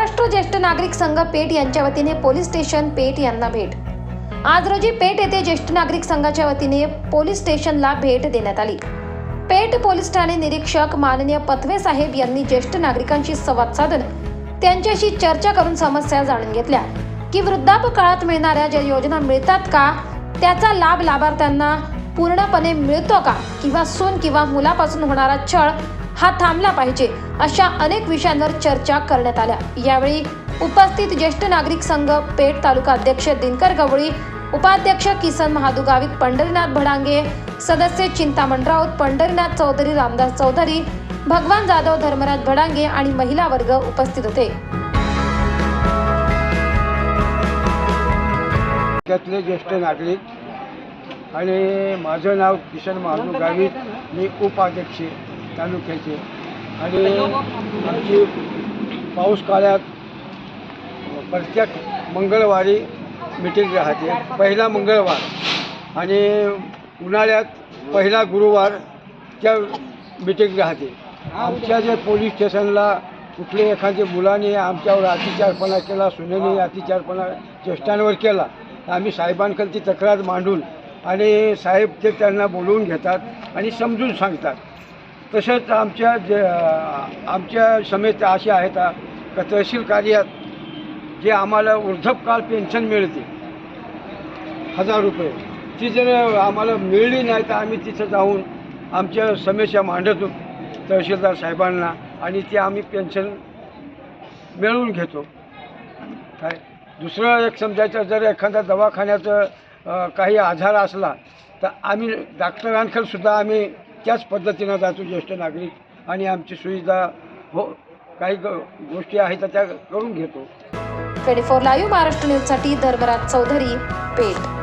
महाराष्ट्र ज्येष्ठ नागरिक संघ पेठ यांच्या वतीने पोलीस स्टेशन पेठ यांना भेट. आज रोजी पेठ येथे ज्येष्ठ नागरिक संघाच्या वतीने पोलीस स्टेशनला भेट देण्यात आली. पेठ पोलीस ठाणे निरीक्षक माननीय पथवे साहेब यांनी ज्येष्ठ नागरिकांशी संवाद साधून त्यांच्याशी चर्चा करून समस्या जाणून घेतल्या. की वृद्धापकाळात मिळणाऱ्या ज्या योजना मिळतात का? त्याचा लाभ लाभार्थ्यांना पूर्णपणे मिळतो का? किंवा सून किंवा मुलापासून होणारा छळ हा थांबला पाहिजे अशा अनेक विषयांवर चर्चा करण्यात आल्या. यावेळी उपस्थित ज्येष्ठ नागरिक संघ पेठ तालुका अध्यक्ष दिनकर गवळी उपाध्यक्ष किसन महादू गावित पंढरीनाथ भडांगे सदस्य चिंतामण राऊत पंढरीनाथ चौधरी रामदास चौधरी भगवान जाधव धर्मराज भडांगे आणि महिला वर्ग उपस्थित होते. त्यातले ज्येष्ठ नागरिक आणि माझं नाव किशन महानू गावित मी उपाध्यक्ष तालुक्याचे. आणि आमची पाऊस काळात प्रत्येक मंगळवारी मिटिंग राहते. पहिला मंगळवार. आणि उन्हाळ्यात पहिला गुरुवार त्या मिटिंग राहते. आमच्या जे पोलीस स्टेशनला कुठले एखाद्या मुलाने आमच्यावर अतिचारपणा केला सुनेने अतिचारपणा ज्येष्ठांवर केला आम्ही साहेबांकडे ती तक्रार मांडून आणि साहेब ते त्यांना बोलवून घेतात आणि समजून सांगतात. तसंच आमच्या जे आमच्या समेत असे आहेत का तहसील कार्यात जे आम्हाला वृद्धपकाळ पेन्शन मिळते हजार रुपये ती जर आम्हाला मिळली नाही तर आम्ही तिथं जाऊन आमच्या समस्या मांडतो तहसीलदार साहेबांना आणि ती आम्ही पेन्शन मिळवून घेतो. काय? दुसरं एक समजायचं जर एखाद्या दवाखान्याचं काही आजार असला तर आम्ही डॉक्टरांकडे सुद्धा आम्ही त्याच पद्धतीनं जातो ज्येष्ठ नागरिक आणि आमची सुविधा हो काही ग गोष्टी आहेत तर त्या करून घेतो. ट्वेंटी फोर लाईव्ह महाराष्ट्र न्यूजसाठी धर्मराज चौधरी पेठ.